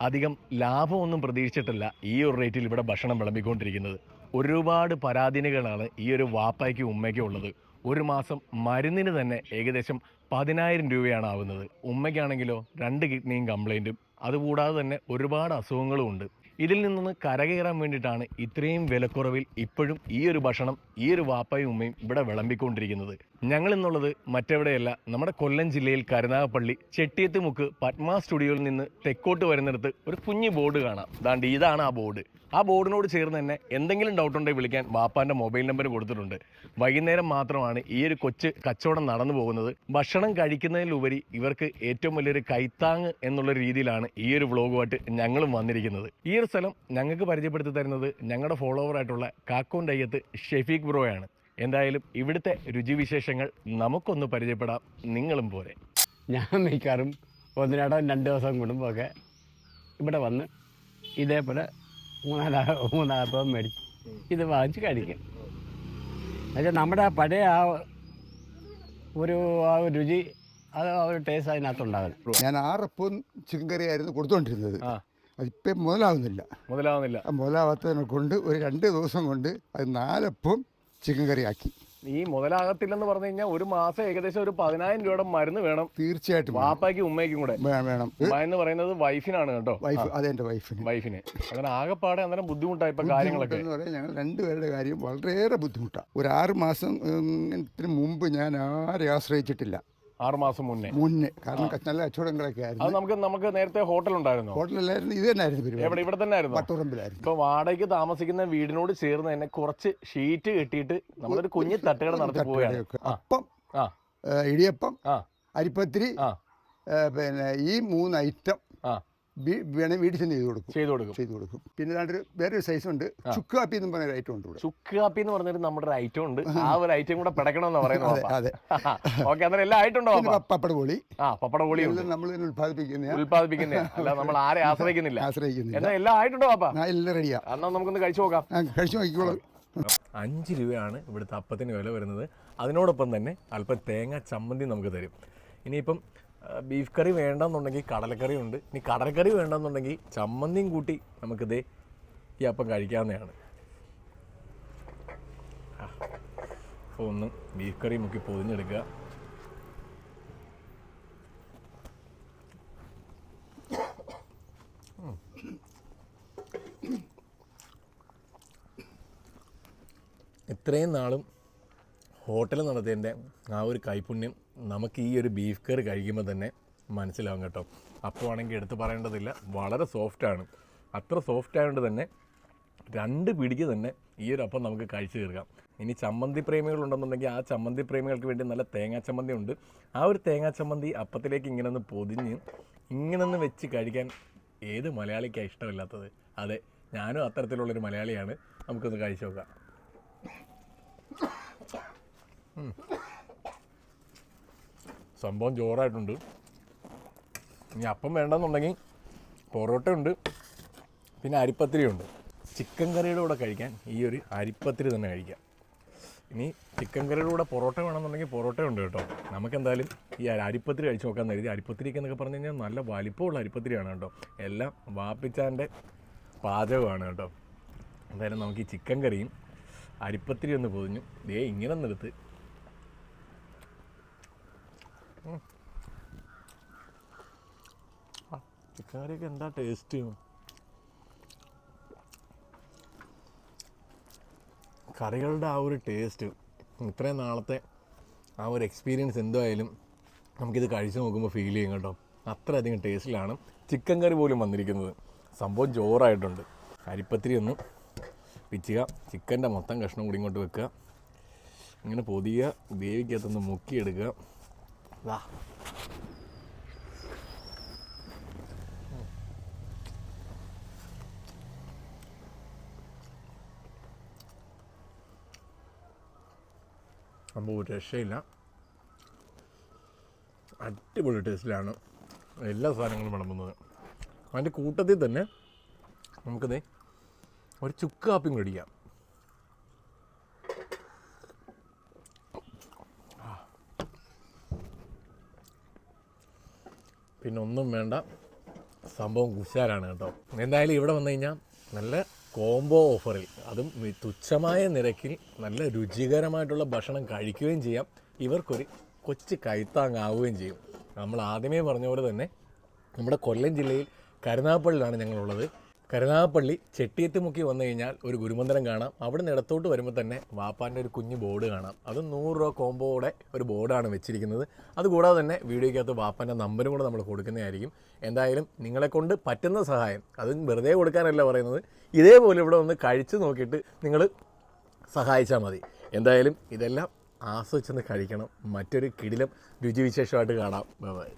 അധികം ലാഭമൊന്നും പ്രതീക്ഷിച്ചിട്ടില്ല ഈ ഒരു റേറ്റിൽ ഇവിടെ ഭക്ഷണം വിളമ്പിക്കൊണ്ടിരിക്കുന്നത്. ഒരുപാട് പരാധീനകളാണ് ഈ ഒരു വാപ്പായ്ക്കും ഉമ്മയ്ക്കും ഉള്ളത്. ഒരു മാസം മരുന്നിന് തന്നെ ഏകദേശം പതിനായിരം രൂപയാണ് ആവുന്നത്. ഉമ്മയ്ക്കാണെങ്കിലോ രണ്ട് കിഡ്നിയും കംപ്ലൈന്റും അതുകൂടാതെ തന്നെ ഒരുപാട് അസുഖങ്ങളും ഉണ്ട്. ഇതിൽ നിന്നൊന്ന് കരകയറാൻ വേണ്ടിയിട്ടാണ് ഇത്രയും വിലക്കുറവിൽ ഇപ്പോഴും ഈ ഒരു ഭക്ഷണം ഈ ഒരു വാപ്പയും ഉമ്മയും ഇവിടെ വിളമ്പിക്കൊണ്ടിരിക്കുന്നത്. ഞങ്ങൾ എന്നുള്ളത് മറ്റെവിടെയല്ല നമ്മുടെ കൊല്ലം ജില്ലയിൽ കരുനാഗപ്പള്ളി ചെട്ടിയത്ത് മുക്ക് പത്മ സ്റ്റുഡിയോയിൽ നിന്ന് തെക്കോട്ട് വരുന്നിടത്ത് ഒരു കുഞ്ഞു ബോർഡ് കാണാം. ദാണ്ട് ഇതാണ് ആ ബോർഡ്. ആ ബോർഡിനോട് ചേർന്ന് തന്നെ എന്തെങ്കിലും ഡൗട്ട് ഉണ്ടെങ്കിൽ വിളിക്കാൻ വാപ്പാന്റെ മൊബൈൽ നമ്പർ കൊടുത്തിട്ടുണ്ട്. വൈകുന്നേരം മാത്രമാണ് ഈ ഒരു കൊച്ച് കച്ചവടം നടന്നു പോകുന്നത്. ഭക്ഷണം കഴിക്കുന്നതിലുപരി ഇവർക്ക് ഏറ്റവും വലിയൊരു കൈത്താങ് എന്നുള്ള രീതിയിലാണ് ഈ ഒരു വ്ളോഗുമായിട്ട് ഞങ്ങളും വന്നിരിക്കുന്നത്. ഈ ഒരു സ്ഥലം ഞങ്ങൾക്ക് പരിചയപ്പെടുത്തി തരുന്നത് ഞങ്ങളുടെ ഫോളോവർ ആയിട്ടുള്ള കാക്കോന്റെ അയ്യത്ത് ഷെഫീഖ് ബ്രോ ആണ് എന്തായാലും ഇവിടുത്തെ രുചിവിശേഷങ്ങൾ നമുക്കൊന്ന് പരിചയപ്പെടാം. നിങ്ങളും പോലെ ഞാൻ മിക്കാറും ഒന്നിനടം രണ്ട് ദിവസം കൂടുമ്പോഴൊക്കെ ഇവിടെ വന്ന് ഇതേപോലെ മൂന്നാലാ മൂന്നാലപ്പം മേടിച്ച് ഇത് വാങ്ങിച്ച് കഴിക്കും. എന്നുവെച്ചാൽ നമ്മുടെ ആ പഴയ ആ ഒരു ആ ഒരു രുചി അത് ആ ഒരു ടേസ്റ്റ് അതിനകത്തുണ്ടാകും ഞാൻ ആറപ്പവും ചിക്കൻ കറിയായിരുന്നു കൊടുത്തുകൊണ്ടിരുന്നത് ആ. അതിപ്പം മുതലാവുന്നില്ല. മുതലാവുന്നില്ല. മുതലാവാത്തതിനെ കൊണ്ട് ഒരു രണ്ട് ദിവസം കൊണ്ട് അത് നാലപ്പം ചിക്കൻ കറി ആക്കി ഈ മുതലാകത്തില്ലെന്ന് പറഞ്ഞു കഴിഞ്ഞാൽ ഒരു മാസം ഏകദേശം ഒരു പതിനായിരം രൂപയുടെ മരുന്ന് വേണം. തീർച്ചയായിട്ടും. വാപ്പായ്ക്കും ഉമ്മയ്ക്കും കൂടെ. വേണം. എന്ന് പറയുന്നത് വൈഫിനാണ് കേട്ടോ. വൈഫ് അതെന്റെ വൈഫിന്. വൈഫിന്. അങ്ങനെ ആകെപ്പാടെ അന്നേരം ബുദ്ധിമുട്ടായി ഇപ്പൊ കാര്യങ്ങളൊക്കെ. എന്ന് പറയാൻ ഞങ്ങൾ രണ്ടുപേരുടെ കാര്യം വളരെയേറെ ബുദ്ധിമുട്ടാണ്. ഒരു ആറ് മാസം ത്തിന് മുമ്പ് ഞാൻ ആരെ ആശ്രയിച്ചിട്ടില്ല. ആറുമാസം മുന്നേ. മുന്നേ. കാരണം നല്ല കച്ചവടങ്ങളൊക്കെ അത് ആയിരുന്നു നമുക്ക് നമുക്ക് നേരത്തെ ഹോട്ടൽ ഉണ്ടായിരുന്നു ഹോട്ടലിലായിരുന്നു. ഇത് തന്നെയായിരുന്നു പരിപാടി എവിടെ ഇവിടെ തന്നെ ആയിരുന്നു പട്ടുറമ്പിലായിരുന്നു ഇപ്പൊ വാടകയ്ക്ക് താമസിക്കുന്ന വീടിനോട് ചേർന്ന് തന്നെ കുറച്ച് ഷീറ്റ് കെട്ടിയിട്ട് നമ്മളൊരു കുഞ്ഞു തട്ടുകട നടത്തി പോവുകയാണ്. തട്ടുകടയൊക്കെ. ആ. അപ്പം ആ. ഏ, ഇടിയപ്പം ആ. അരിപ്പത്തിരി ആ. ഏ, പിന്നെ ഈ മൂന്ന് ഐറ്റം ആ. വേണേൽ വീട്ടിൽ ചെന്ന് ചെയ്ത് കൊടുക്കും. ചെയ്തു കൊടുക്കും. ചെയ്ത് കൊടുക്കും. പിന്നെ രണ്ടൊരു വേറൊരു സൈസ് ഉണ്ട്. ചുക്ക് കാപ്പി എന്ന് പറഞ്ഞ ഐറ്റം ഉണ്ട് ഇവിടെ. ചുക്ക് കാപ്പി എന്ന് പറഞ്ഞൊരു നമ്മുടെ ഒരു ഐറ്റം ഉണ്ട്. ആ ഒരു ഐറ്റം കൂടെ പിടക്കണമെന്ന് പറയുന്നത് അതെ ഓക്കെ അന്നേരം എല്ലാം ആയിട്ടുണ്ടോ ഉണ്ടോ പാപ്പ? പ- പപ്പട പൊളി ആ പപ്പട പൊളി ഉണ്ട്. നമ്മൾ തന്നെ ഉത്പാദിപ്പിക്കുന്ന ഉൽപ്പാദിപ്പിക്കുന്ന അല്ല നമ്മൾ ആരെ ആശ്രയിക്കുന്നില്ല. ആശ്രയിക്കുന്നില്ല. എന്നാ എല്ലാം ആയിട്ടുണ്ടോ പാപ്പ? എല്ലാം റെഡിയാ എന്നാ നമുക്കൊന്ന് കഴിച്ചു നോക്കാം. കഴിച്ചു നോക്കിക്കോളൂ. അഞ്ച് രൂപയാണ് ഇവിടുത്തെ അപ്പത്തിന് വില വരുന്നത്. അതിനോടൊപ്പം തന്നെ അല്പം തേങ്ങ ചമ്മന്തി നമുക്ക് തരും. ഇനിയിപ്പം ബീഫ് കറി വേണ്ടെന്നുണ്ടെങ്കിൽ കടലക്കറി ഉണ്ട് ഇനി കടലക്കറി വേണ്ടെന്നുണ്ടെങ്കിൽ ചമ്മന്തിയും കൂട്ടി നമുക്കിത് ഈ അപ്പം കഴിക്കാവുന്നതാണ് അപ്പോൾ ഒന്ന് ബീഫ് കറി മുക്കി പൊതിഞ്ഞെടുക്കുക. ഇത്രയും നാളും ഹോട്ടൽ നടത്തിയതിന്റെ ആ ഒരു കൈപുണ്യം നമുക്ക് ഈ ഒരു ബീഫ് കറി കഴിക്കുമ്പോൾ തന്നെ മനസ്സിലാവും കേട്ടോ. അപ്പോൾ ആണെങ്കിൽ എടുത്ത് പറയേണ്ടതില്ല വളരെ സോഫ്റ്റാണ് അത്ര സോഫ്റ്റ് ആയതുകൊണ്ട് തന്നെ രണ്ട് പിടിക്ക് തന്നെ ഈ ഒരു അപ്പം നമുക്ക് കഴിച്ചു തീർക്കാം. ഇനി ചമ്മന്തി പ്രേമികളുണ്ടെന്നുണ്ടെങ്കിൽ ആ ചമ്മന്തി പ്രേമികൾക്ക് വേണ്ടി നല്ല തേങ്ങാ ചമ്മന്തി ഉണ്ട്. ആ ഒരു തേങ്ങാ ചമ്മന്തി അപ്പത്തിലേക്ക് ഇങ്ങനെ ഒന്ന് പൊതിഞ്ഞ് ഇങ്ങനെ ഒന്ന് വെച്ച് കഴിക്കാൻ ഏത് മലയാളിക്കാണ് ഇഷ്ടമില്ലാത്തത്? അതെ ഞാനും അത്തരത്തിലുള്ളൊരു മലയാളിയാണ്. നമുക്കൊന്ന് കഴിച്ചു നോക്കാം. സംഭവം ചോറായിട്ടുണ്ട് ഇനി അപ്പം വേണ്ടെന്നുണ്ടെങ്കിൽ പൊറോട്ടയുണ്ട് പിന്നെ അരിപ്പത്തിരി ഉണ്ട് ചിക്കൻ കറിയുടെ കൂടെ കഴിക്കാൻ ഈ ഒരു അരിപ്പത്തിരി തന്നെ കഴിക്കാം. ഇനി ചിക്കൻ കറിയുടെ കൂടെ പൊറോട്ട വേണമെന്നുണ്ടെങ്കിൽ പൊറോട്ട ഉണ്ട് കേട്ടോ. നമുക്കെന്തായാലും ഈ അരിപ്പത്തിരി കഴിച്ച് നോക്കാൻ കരുതി. അരിപ്പത്തിരിക്ക് എന്നൊക്കെ പറഞ്ഞു കഴിഞ്ഞാൽ നല്ല വലിപ്പമുള്ള അരിപ്പത്തിരിയാണ് കേട്ടോ. എല്ലാം വാപ്പിച്ചാന്റെ പാചകമാണ് കേട്ടോ. എന്തായാലും നമുക്ക് ഈ ചിക്കൻ കറിയും അരിപ്പത്തിരി ഒന്ന് പൊതിഞ്ഞു. ദേ ഇങ്ങനെ നിർത്ത് ചിക്കൻ എന്താ ടേസ്റ്റ് കറികളുടെ ആ ഒരു ടേസ്റ്റ് ഇത്രയും നാളത്തെ ആ ഒരു എക്സ്പീരിയൻസ് എന്തായാലും നമുക്കിത് കഴിച്ചു നോക്കുമ്പോൾ ഫീൽ ചെയ്യും കേട്ടോ. അത്രയധികം ടേസ്റ്റിലാണ് ചിക്കൻ കറി പോലും വന്നിരിക്കുന്നത്. സംഭവം ചോറായിട്ടുണ്ട്. അരിപ്പത്തിരി ഒന്ന് പിച്ചുക ചിക്കന്റെ മൊത്തം കഷ്ണം കൂടി ഇങ്ങോട്ട് വെക്കുക. ഇങ്ങനെ പൊതിയുക. വേവിക്കകത്തൊന്ന് മുക്കിയെടുക്കുക. ദാ സംഭവം രക്ഷയില്ല. അടിപൊളി ടേസ്റ്റിലാണ് എല്ലാ സാധനങ്ങളും വിളമ്പുന്നത്. അതിന്റെ കൂട്ടത്തിൽ തന്നെ നമുക്കത് ഒരു ചുക്ക് കാപ്പിയും കടിക്കാം പിന്നെ ഒന്നും വേണ്ട. സംഭവം കുശാലാണ് കേട്ടോ. എന്തായാലും ഇവിടെ വന്നു കഴിഞ്ഞാൽ നല്ല കോംബോ ഓഫറിൽ അതും തുച്ഛമായ നിരക്കിൽ നല്ല രുചികരമായിട്ടുള്ള ഭക്ഷണം കഴിക്കുകയും ചെയ്യാം. ഇവർക്കൊരു കൊച്ചു കൈത്താങ്ങാവുകയും ചെയ്യും. നമ്മൾ ആദ്യമേ പറഞ്ഞ പോലെ തന്നെ നമ്മുടെ കൊല്ലം ജില്ലയിൽ കരുനാഗപ്പള്ളിയിലാണ് ഞങ്ങളുള്ളത്. കരുനാഗപ്പള്ളി ചെട്ടിയത്തുമുക്കി വന്നു കഴിഞ്ഞാൽ ഒരു ഗുരുമന്ദിരം കാണാം. അവിടെ നിന്ന് ഇടത്തോട്ട് വരുമ്പോൾ തന്നെ വാപ്പാന്റെ ഒരു കുഞ്ഞു ബോർഡ് കാണാം. അത് നൂറ് രൂപ കോമ്പോടെ ഒരു ബോർഡാണ് വെച്ചിരിക്കുന്നത്. അതുകൂടാതെ തന്നെ വീഡിയോയ്ക്കകത്ത് വാപ്പാന്റെ നമ്പരും കൂടെ നമ്മൾ കൊടുക്കുന്നതായിരിക്കും. എന്തായാലും നിങ്ങളെക്കൊണ്ട് പറ്റുന്ന സഹായം അത് വെറുതെ കൊടുക്കാനല്ല പറയുന്നത് ഇതേപോലെ ഇവിടെ ഒന്ന് കഴിച്ച് നോക്കിയിട്ട് നിങ്ങൾ സഹായിച്ചാൽ മതി. എന്തായാലും ഇതെല്ലാം ആസ്വദിച്ചൊന്ന് കഴിക്കണം. മറ്റൊരു കിടിലം രുചിവിശേഷമായിട്ട് കാണാം. ബൈ